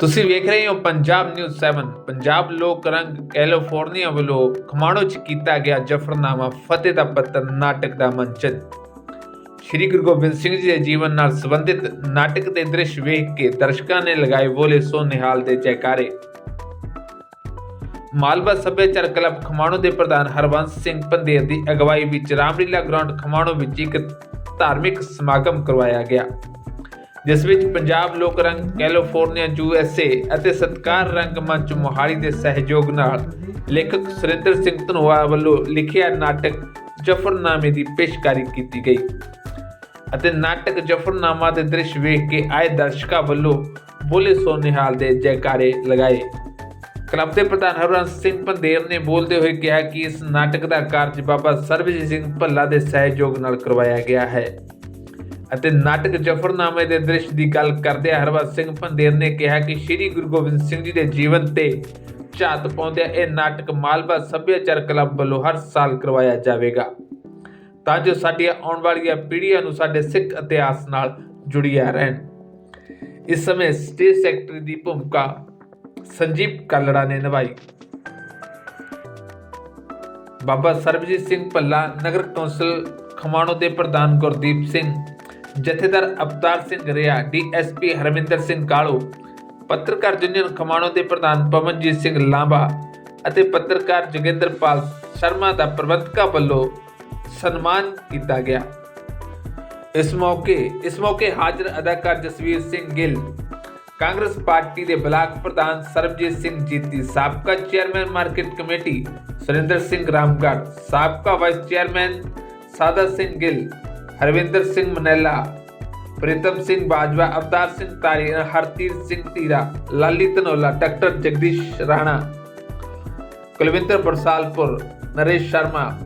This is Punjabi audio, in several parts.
ਤੁਸੀਂ ਵੇਖ ਰਹੇ ਹੋ ਪੰਜਾਬ ਨਿਊਜ਼ 7 ਪੰਜਾਬ ਲੋਕ ਰੰਗ ਕੈਲੀਫੋਰਨੀਆ ਵੱਲੋਂ ਖਮਾਣੋ 'ਚ ਕੀਤਾ ਗਿਆ ਜਫਰਨਾਮਾ, ਫਤਿਹ ਦਾ ਪੱਤਰ, ਨਾਟਕ ਦਾ ਮੰਚਨ। ਸ਼੍ਰੀ ਗੁਰੂ ਗੋਬਿੰਦ ਸਿੰਘ ਜੀ ਦੇ ਜੀਵਨ ਨਾਲ ਸੰਬੰਧਿਤ ਨਾਟਕ ਦੇ ਦ੍ਰਿਸ਼ ਵੇਖ ਕੇ ਦਰਸ਼ਕਾਂ ਨੇ ਲਗਾਏ ਬੋਲੇ ਸੋ ਨਿਹਾਲ ਦੇ ਜੈਕਾਰੇ। ਮਾਲਵਾ ਸੱਭਿਆਚਾਰ ਕਲੱਬ ਖਮਾਣੋ ਦੇ ਪ੍ਰਧਾਨ ਹਰਵੰਸ ਸਿੰਘ ਪੰਦੇਰ ਦੀ ਅਗਵਾਈ ਵਿੱਚ ਰਾਮਲੀਲਾ ਗਰਾਊਂਡ ਖਮਾਣੋ ਵਿੱਚ ਇੱਕ ਧਾਰਮਿਕ ਸਮਾਗਮ ਕਰਵਾਇਆ ਗਿਆ। ਜਿਸ ਵਿੱਚ ਪੰਜਾਬ ਲੋਕ ਰੰਗ, ਕੈਲੀਫੋਰਨੀਆ, ਯੂ ਐੱਸ ਏ ਅਤੇ ਸਤਕਾਰ ਰੰਗ ਮੰਚ ਮੋਹਾਲੀ ਦੇ ਸਹਿਯੋਗ ਨਾਲ ਲੇਖਕ ਸੁਰਿੰਦਰ ਸਿੰਘ ਧਨੋਆ ਵੱਲੋਂ ਲਿਖਿਆ ਨਾਟਕ ਜਫਰਨਾਮੇ ਦੀ ਪੇਸ਼ਕਾਰੀ ਕੀਤੀ ਗਈ। ਅਤੇ ਨਾਟਕ ਜਫਰਨਾਮਾ ਦੇ ਦ੍ਰਿਸ਼ ਵੇਖ ਕੇ ਆਏ ਦਰਸ਼ਕਾਂ ਵੱਲੋਂ ਬੋਲੇ ਸੋ ਨਿਹਾਲ ਦੇ ਜੈਕਾਰੇ ਲਗਾਏ। ਕਲੱਬ ਦੇ ਪ੍ਰਧਾਨ ਹਰਵੰਸ ਸਿੰਘ ਪੰਦੇਰ ਨੇ ਬੋਲਦੇ ਹੋਏ ਕਿਹਾ ਕਿ ਇਸ ਨਾਟਕ ਦਾ ਕਾਰਜ ਬਾਬਾ ਸਰਬਜੀਤ ਸਿੰਘ ਭੱਲਾ ਦੇ ਸਹਿਯੋਗ ਨਾਲ ਕਰਵਾਇਆ ਗਿਆ ਹੈ। ਅਤੇ ਨਾਟਕ ਜਫਰਨਾਮੇ ਦੇ ਦ੍ਰਿਸ਼ ਦੀ ਗੱਲ ਕਰਦਿਆਂ ਹਰਵੰਸ ਸਿੰਘ ਪੰਦੇਰ ਨੇ ਕਿਹਾ ਕਿ ਸ੍ਰੀ ਗੁਰੂ ਗੋਬਿੰਦ ਸਿੰਘ ਜੀ ਦੇ ਜੀਵਨ ਤੇ ਝਾਤ ਪਾਉਂਦਿਆਂ ਇਹ ਨਾਟਕ ਮਾਲਵਾ ਸੱਭਿਆਚਾਰ ਕਲੱਬ ਵੱਲੋਂ ਹਰ ਸਾਲ ਕਰਵਾਇਆ ਜਾਵੇਗਾ। ਤਾਂ ਜੋ ਸਾਡੀਆਂ ਆਉਣ ਵਾਲੀਆਂ ਪੀੜ੍ਹੀਆਂ ਨੂੰ ਸਾਡੇ ਸਿੱਖ ਇਤਿਹਾਸ ਨਾਲ ਜੁੜੀਆਂ ਰਹਿਣ। ਇਸ ਸਮੇਂ ਸਟੇਟ ਸੈਕਟਰੀ ਦੀ ਭੂਮਿਕਾ ਸੰਜੀਵ ਕਾਲੜਾ ਨੇ ਨਿਭਾਈ। ਬਾਬਾ ਸਰਬਜੀਤ ਸਿੰਘ ਭੱਲਾ ਨਗਰ ਕੌਂਸਲ ਖਮਾਣੋ ਦੇ ਪ੍ਰਧਾਨ ਗੁਰਦੀਪ ਸਿੰਘ ਜਥੇਦਾਰ ਅਵਤਾਰ ਸਿੰਘ ਰਿਆ, ਡੀਐਸਪੀ ਹਰਮਿੰਦਰ ਸਿੰਘ ਕਾਲੂ, ਪੱਤਰਕਾਰ ਯੂਨੀਅਨ ਖਮਾਣੋ ਦੇ ਪ੍ਰਧਾਨ ਪਵਨਜੀਤ ਸਿੰਘ ਲਾਂਬਾ ਅਤੇ ਪੱਤਰਕਾਰ ਜੋਗਿੰਦਰਪਾਲ ਸ਼ਰਮਾ ਦਾ ਪ੍ਰਬੰਧਕਾਂ ਵੱਲੋਂ ਸਨਮਾਨ ਕੀਤਾ ਗਿਆ। ਇਸ ਮੌਕੇ ਇਸ ਮੌਕੇ ਹਾਜ਼ਰ ਅਦਾਕਾਰ ਜਸਵੀਰ ਸਿੰਘ ਗਿੱਲ, ਕਾਂਗਰਸ ਪਾਰਟੀ ਦੇ ਬਲਾਕ ਪ੍ਰਧਾਨ ਸਰਬਜੀਤ ਸਿੰਘ ਜੀਤੀ, ਸਾਬਕਾ chairman market committee Surinder Singh Ramgarh ਸਾਬਕਾ ਵਾਈਸ ਚੇਅਰਮੈਨ ਸਾਦਾ ਸਿੰਘ ਗਿੱਲ ਹਰਵਿੰਦਰ ਸਿੰਘ ਮਨੈਲਾ, ਪ੍ਰੀਤਮ ਸਿੰਘ ਬਾਜਵਾ, ਅਵਤਾਰ ਸਿੰਘ ਤਾਰੀ ਹਰਤੀਰ ਸਿੰਘ ਤੀਰਾ ਲਾਲੀ ਧਨੋਲਾ, ਡਾਕਟਰ ਜਗਦੀਸ਼ ਰਾਣਾ, ਕੁਲਵਿੰਦਰ ਬਰਸਾਲਪੁਰ, ਨਰੇਸ਼ ਸ਼ਰਮਾ,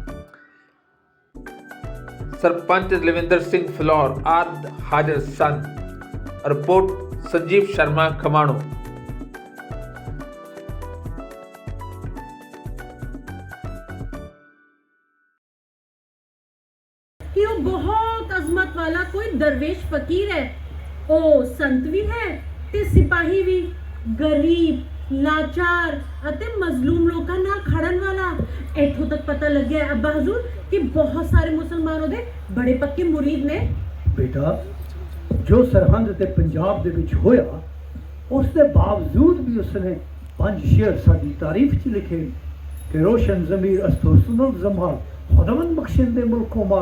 ਸਰਪੰਚ ਲਵਿੰਦਰ ਸਿੰਘ ਫਲੋਰ, ਆਦ ਹਾਜ਼ਰ ਸਨ। ਰਿਪੋਰਟ ਸੰਜੀਵ ਸ਼ਰਮਾ ਖਮਾਣੋ। ਉਹ ਬਹੁਤ ਅਜ਼ਮਤ ਵਾਲਾ ਕੋਈ ਦਰਵੇਸ਼ ਫਕੀਰ ਹੈ ਉਹ ਸੰਤ ਵੀ ਹੈ ਤੇ ਸਿਪਾਹੀ ਵੀ ਗਰੀਬ ਲਾਚਾਰ ਅਤੇ ਮਜ਼ਲੂਮ ਲੋਕਾਂ ਨਾਲ ਖੜਨ ਵਾਲਾ ਇੱਥੋਂ ਤੱਕ ਪਤਾ ਲੱਗਿਆ ਹੈ, ਅੱਬਾ ਹਜ਼ੂਰ ਕਿ ਬਹੁਤ ਸਾਰੇ ਮੁਸਲਮਾਨ ਉਹਦੇ ਬੜੇ ਪੱਕੇ ਮੁਰੀਦ ਨੇ ਬੇਟਾ ਜੋ ਸਰਹੰਦ ਤੇ ਪੰਜਾਬ ਦੇ ਵਿੱਚ ਹੋਇਆ ਉਸ ਦੇ ਬਾਵਜੂਦ ਵੀ ਉਸਨੇ ਪੰਜ ਸ਼ੇਰ ਸਾਡੀ ਤਾਰੀਫ ਚ ਲਿਖੇ ਕਿ ਰੋਸ਼ਨ ਜ਼ਮੀਰ ਅਸਤੋਸਨੁਲ ਜ਼ਮਾ ਖੁਦਾਵੰਦ ਬਖਸ਼ਣ ਦੇ ਮੁਲਕੋਂ ਮਾ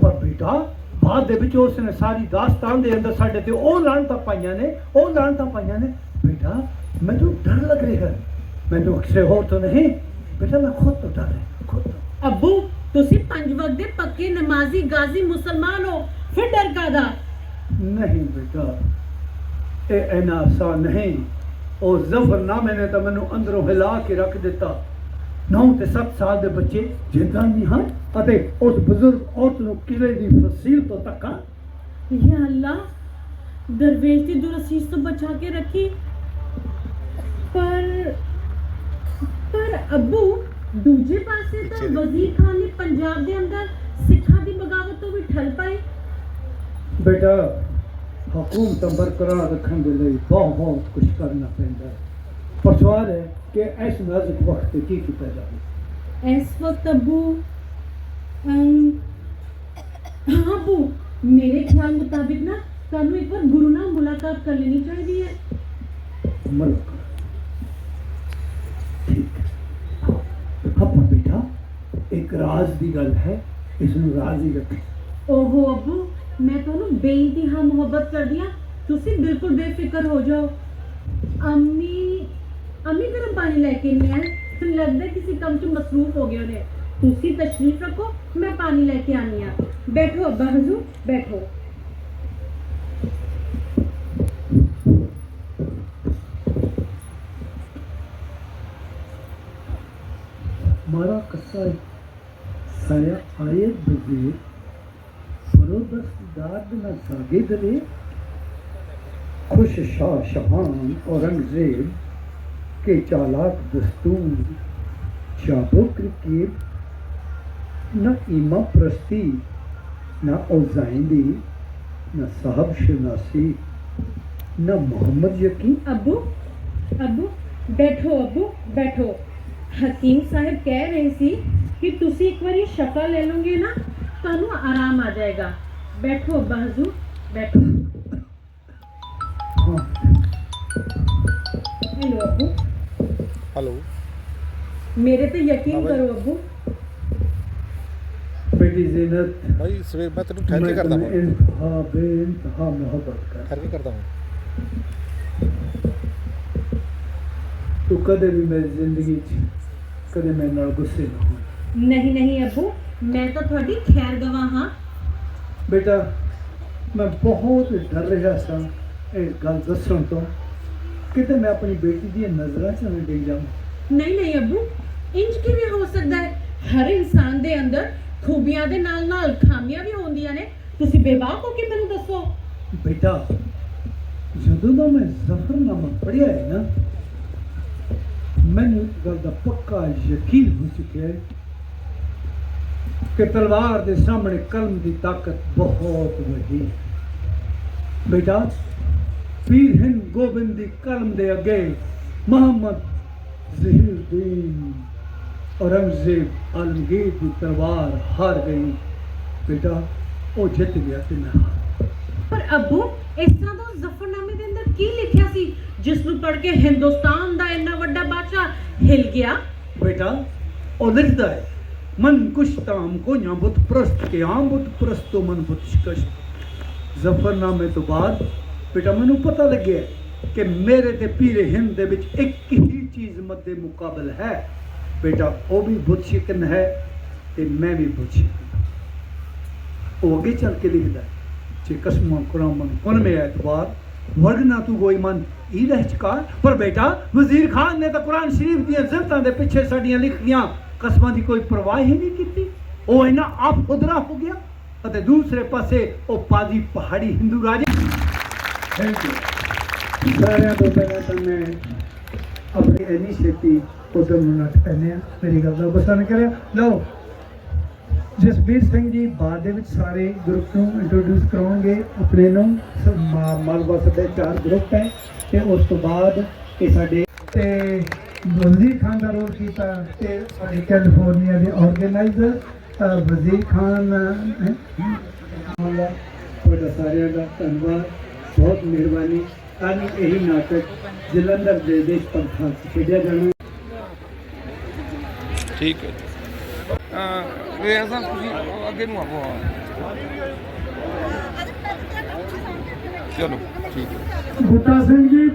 ਪਰ ਬੇਟਾ ਬਾਅਦ ਦੇ ਵਿੱਚ ਉਸਨੇ ਸਾਰੀ ਦਾਸਤਾਨ ਦੇ ਅੰਦਰ ਸਾਡੇ ਤੇ ਉਹ ਲਾਂਤਾਂ ਪਾਈਆਂ ਨੇ ਉਹ ਲਾਂਤਾਂ ਪਾਈਆਂ ਨੇ। ਬੇਟਾ ਮੈਨੂੰ ਡਰ ਲੱਗ ਰਿਹਾ ਹੈ। ਮੈਨੂੰ ਕਿਸੇ ਹੋਰ ਤੋਂ ਨਹੀਂ। ਬੇਟਾ ਮੈਂ ਖੁਦ ਤੋਂ ਡਰ ਰਿਹਾ ਖੁਦ ਤੋਂ। ਅੱਬੂ ਤੁਸੀਂ ਪੰਜ ਵਕਤ ਦੇ ਪੱਕੇ ਨਮਾਜ਼ੀ ਗਾਜ਼ੀ ਮੁਸਲਮਾਨ ਹੋ। ਫਿਰ ਡਰ ਕਾਦਾ ਨਹੀਂ ਬੇਟਾ ਇਹ ਇੰਨਾ ਆਸਾਨ ਨਹੀਂ। ਉਹ ਜ਼ਫਰਨਾਮੇ ਨੇ ਤਾਂ ਮੈਨੂੰ ਅੰਦਰੋਂ ਹਿਲਾ ਕੇ ਰੱਖ ਦਿੱਤਾ। 9 ਤੇ 7 ਸਾਲ ਦੇ ਬੱਚੇ ਜਿੰਦਾ ਨਹੀਂ ਹਨ ਅਤੇ ਉਸ ਬਜ਼ੁਰਗ ਔਰਤ ਨੂੰ ਕਿਲੇ ਦੀ ਫਸੀਲ ਤੋਂ ਧੱਕਾ ਯਾ ਅੱਲਾ ਦਰਵੇਸ਼ ਦੀ ਦੁਰਸੀਸ ਤੋਂ ਬਚਾ ਕੇ ਰੱਖੀ। ਪਰ ਪਰ ਅੱਬੂ ਦੂਜੇ ਪਾਸੇ ਤਾਂ ਵਜ਼ੀਰ ਖਾਨ ਨੇ ਪੰਜਾਬ ਦੇ ਅੰਦਰ ਸਿੱਖਾਂ ਦੀ ਬਗਾਵਤ ਤੋਂ ਵੀ ਠੱਲ ਪਾਈ। ਬੇਟਾ ਹਕੂਮਤ ਬਰਕਰਾਰ ਰੱਖਣ ਦੇ ਲਈ ਬਹੁਤ ਬਹੁਤ ਕੁਝ ਕਰਨਾ ਪੈਂਦਾ ਹੈ। ਪਰ ਸਵਾਲ ਹੈ ਕਿ ਇਸ ਨਾਜ਼ੁਕ ਵਕਤ ਤੇ ਕੀ ਕੀਤਾ ਜਾਵੇ ਇਸ ਵਕਤ ਅੱਬੂ ਹਾਂ ਅੱਬੂ ਮੇਰੇ ਖਿਆਲ ਮੁਤਾਬਿਕ ਨਾ ਤੁਹਾਨੂੰ ਇੱਕ ਵਾਰ ਗੁਰੂ ਨਾਲ ਮੁਲਾਕਾਤ ਕਰ ਲੈਣੀ ਚਾਹੀਦੀ ਹੈ ਮਲਕ ਬੇਟਾ ਇੱਕ ਰਾਜ਼ ਦੀ ਗੱਲ ਹੈ ਇਸ ਨੂੰ ਰਾਜ਼ ਹੀ ਰੱਖੇ ਓਹੋ ਅੱਬੂ ਮੈਂ ਤੁਹਾਨੂੰ ਬੇਇੰਤਹਾ ਮੁਹੱਬਤ ਕਰਦੀ ਹਾਂ ਤੁਸੀਂ ਬਿਲਕੁਲ ਬੇਫਿਕਰ ਹੋ ਜਾਓ ਅੰਮੀ अम्मी गर्म पानी लेके नहीं आए फिर लगता है किसी काम से मसरूफ हो गया उन्हें। तुसी तशरीफ़ रखो, मैं पानी लेके आनी आ बैठो अब्बा हजू बैठो। मारा कस्सा साया आए बजे फरोदस्त न सागे दरे खुश शाह शहान औरंगज़ेब के चालाक दस्तूर चाबुक रकीब न ईमा प्रस्ती न औजाइंदी न साहब शनासी न मोहम्मद यकीन ਅੱਬੂ ਅੱਬੂ ਬੈਠੋ ਅੱਬੂ ਬੈਠੋ ਹਕੀਮ ਸਾਹਿਬ ਕਹਿ ਰਹੇ ਸੀ ਕਿ ਤੁਸੀਂ ਇੱਕ ਵਾਰੀ ਸ਼ਫਾ ਲੈ ਲਓਗੇ ਨਾ ਤੁਹਾਨੂੰ ਆਰਾਮ ਆ ਜਾਏਗਾ ਬੈਠੋ ਅੱਬਾ ਹਜ਼ੂਰ ਬੈਠੋ ਹਾਂ ਹੈਲੋ ਅੱਬੂ ਹੈਲੋ ਮੇਰੇ ਤੇ ਯਕੀਨ ਹਾਂ ਬਾਈ। ਕਰੋ ਅੱਬੂ बेटी जीनत ਭਾਈ ਸਵੇਰ ਮੈਂ ਤੈਨੂੰ ਠਹਿਰ ਕੇ मैं ਕਰਦਾ तुम्हें ਹਾਂ इंतहा बेइंतहा मोहब्बत कर ਠਹਿਰ ਕੇ ਕਰਦਾ ਹਾਂ तू कदे भी मेरी जिंदगी च कदे मेरे नाल गुस्से ना हो ਨਹੀਂ ਨਹੀਂ ਅੱਬੂ ਮੈਂ ਤਾਂ ਤੁਹਾਡੀ ਖੈਰ ਗਵਾਹ ਹਾਂ बेटा मैं बहुत डर रहा सा ਇਹ ਗੱਲ ਦੱਸਣ ਤੋਂ ਕਿਤੇ ਮੈਂ ਆਪਣੀ ਬੇਟੀ ਦੀਆਂ ਨਜ਼ਰਾਂ 'ਚ ਨਾ ਡਿੱਗ ਜਾਵਾਂ। ਨਹੀਂ ਨਹੀਂ ਅੱਬੂ ਇੰਜ ਕਿਵੇਂ ਹੋ ਸਕਦਾ ਹੈ? ਹਰ ਇਨਸਾਨ ਦੇ ਅੰਦਰ ਖੂਬੀਆਂ ਦੇ ਨਾਲ ਨਾਲ ਖਾਮੀਆਂ ਵੀ ਹੁੰਦੀਆਂ ਨੇ। ਤੁਸੀਂ ਬੇਬਾਕ ਹੋ ਕੇ ਮੈਨੂੰ ਦੱਸੋ। ਬੇਟਾ ਜਦੋਂ ਦਾ ਮੈਂ ਜ਼ਫਰਨਾਮਾ ਪੜ੍ਹਿਆ ਹੈ ਨਾ ਮੈਨੂੰ ਗੱਲ ਦਾ ਪੱਕਾ ਯਕੀਨ ਹੋ ਚੁੱਕਿਆ ਹੈ ਕਿ ਤਲਵਾਰ ਦੇ ਸਾਹਮਣੇ ਕਲਮ ਦੀ ਤਾਕਤ ਬਹੁਤ ਵੱਡੀ ਹੈ। ਬੇਟਾ ਪੀਰ ਹਨ ਗੋਬਿੰਦ ਦੀ ਕਲਮ ਦੇ ਅੱਗੇ ਮੁਹੰਮਦ ਜ਼ਹੀਰਦੀਨ ਔਰੰਗਜ਼ੇਬ ਆਲਮਗੀਰ ਦੀ ਤਲਵਾਰ ਹਾਰ ਗਈ। ਬੇਟਾ ਉਹ ਜਿੱਤ ਗਿਆ ਤੇ ਮੈਂ ਹਾਰ ਪਰ ਅੱਬੂ ਇਸ ਤਰ੍ਹਾਂ ਤੋਂ ਜ਼ਫਰਨਾਮੇ ਦੇ ਅੰਦਰ ਕੀ ਲਿਖਿਆ ਸੀ? ਜਿਸ ਨੂੰ ਪੜ੍ਹ ਕੇ ਹਿੰਦੁਸਤਾਨ ਦਾ ਇੰਨਾ ਵੱਡਾ ਬਾਦਸ਼ਾਹ ਹਿਲ ਗਿਆ? ਬੇਟਾ ਉਹ ਲਿਖਦਾ ਹੈ ਮਨ ਕੁਸ਼ ਤਾਮ ਕੋ ਨਾ ਬੁੱਤ ਪ੍ਰਸਤ ਕੇ ਆਮ ਬੁੱਤ ਪ੍ਰਸਤੋ ਮਨ ਬੁੱਤ ਸ਼ਕਸ਼ ਜ਼ਫਰਨਾਮੇ ਤੋਂ ਬਾਅਦ ਬੇਟਾ, ਮੈਨੂੰ ਪਤਾ ਲੱਗਿਆ ਕਿ ਮੇਰੇ ਤੇ ਪੀਰੇ ਹਿੰਦ ਦੇ ਵਿੱਚ ਇੱਕ ਹੀ ਚੀਜ਼ ਮੱਦੇ ਮੁਕਾਬਲ ਹੈ। ਬੇਟਾ, ਉਹ ਵੀ ਬੁੱਤ ਸ਼ਿਕਨ ਹੈ ਤੇ ਮੈਂ ਵੀ ਬੁੱਤ ਸ਼ਿਕਨ ਉਹ ਅੱਗੇ ਚੱਲ ਕੇ ਲਿਖਦਾ ਜੇ ਕਸਮਾਂ ਕੁਰਾਮਨ ਕੁਨ ਮੇ ਐਤਵਾਰ ਵਰਗਨਾ ਤੂੰ ਕੋਈ ਮਨ ਹੀ ਰਹਿ ਚੁਕਾ ਪਰ ਬੇਟਾ, ਵਜ਼ੀਰ ਖਾਨ ਨੇ ਤਾਂ ਕੁਰਾਨ ਸ਼ਰੀਫ ਦੀਆਂ ਜ਼ਿਲਤਾਂ ਦੇ ਪਿੱਛੇ ਸਾਡੀਆਂ ਲਿਖੀਆਂ ਕਸਮਾਂ ਦੀ ਕੋਈ ਪਰਵਾਹ ਹੀ ਨਹੀਂ ਕੀਤੀ। ਉਹ ਇਹਨਾਂ ਆਪ ਖੁਦਰਾ ਹੋ ਗਿਆ ਅਤੇ ਦੂਸਰੇ ਪਾਸੇ ਉਹ ਪਾਦੀ ਪਹਾੜੀ ਹਿੰਦੂ ਰਾਜੇ ਥੈਂਕ ਯੂ ਸਾਰਿਆਂ ਤੋਂ ਪਹਿਲਾਂ ਤਾਂ ਮੈਂ ਆਪਣੀ ਇੰਨੀ ਛੇਤੀ ਉਦਮ ਨੂੰ ਨੱਠ ਪੈਨੇ ਆ ਮੇਰੀ ਗੱਲ ਦਾ ਗੁੱਸਾ ਕਰਿਆ ਲਓ ਜਸਬੀਰ ਸਿੰਘ ਜੀ ਬਾਅਦ ਦੇ ਵਿੱਚ ਸਾਰੇ ਗਰੁੱਪ ਨੂੰ ਇੰਟਰੋਡਿਊਸ ਕਰਾਉਣਗੇ ਆਪਣੇ ਨੂੰ ਮਾਲਵਾ ਦੇ ਚਾਰ ਗਰੁੱਪ ਹੈ ਤੇ ਉਸ ਤੋਂ ਬਾਅਦ ਇਹ ਸਾਡੇ ਤੇ ਵਜ਼ੀਰ ਖਾਨ ਦਾ ਰੋਲ ਕੀਤਾ ਤੇ ਸਾਡੇ ਕੈਲੀਫੋਰਨੀਆ ਦੇ ਆਰਗੇਨਾਈਜ਼ਰ ਵਜ਼ੀਰ ਖਾਨ ਤੁਹਾਡਾ ਸਾਰਿਆਂ ਦਾ ਧੰਨਵਾਦ ਬਹੁਤ ਮਿਹਰਬਾਨੀ। ਅੱਜ ਇਹੀ ਨਾਟਕ ਜਲੰਧਰ ਦੇ ਦੇਸ਼ ਪੰਥਾਂ ਖੇਡਿਆ ਜਾਣਾ। ਠੀਕ ਹੈ। ਅਹ ਇਹ ਐਸਾ ਤੁਸੀਂ ਅੱਗੇ ਨੂੰ ਆਵੋ। ਚਲੋ ਠੀਕ ਹੈ। ਬੂਟਾ ਸਿੰਘ ਜੀ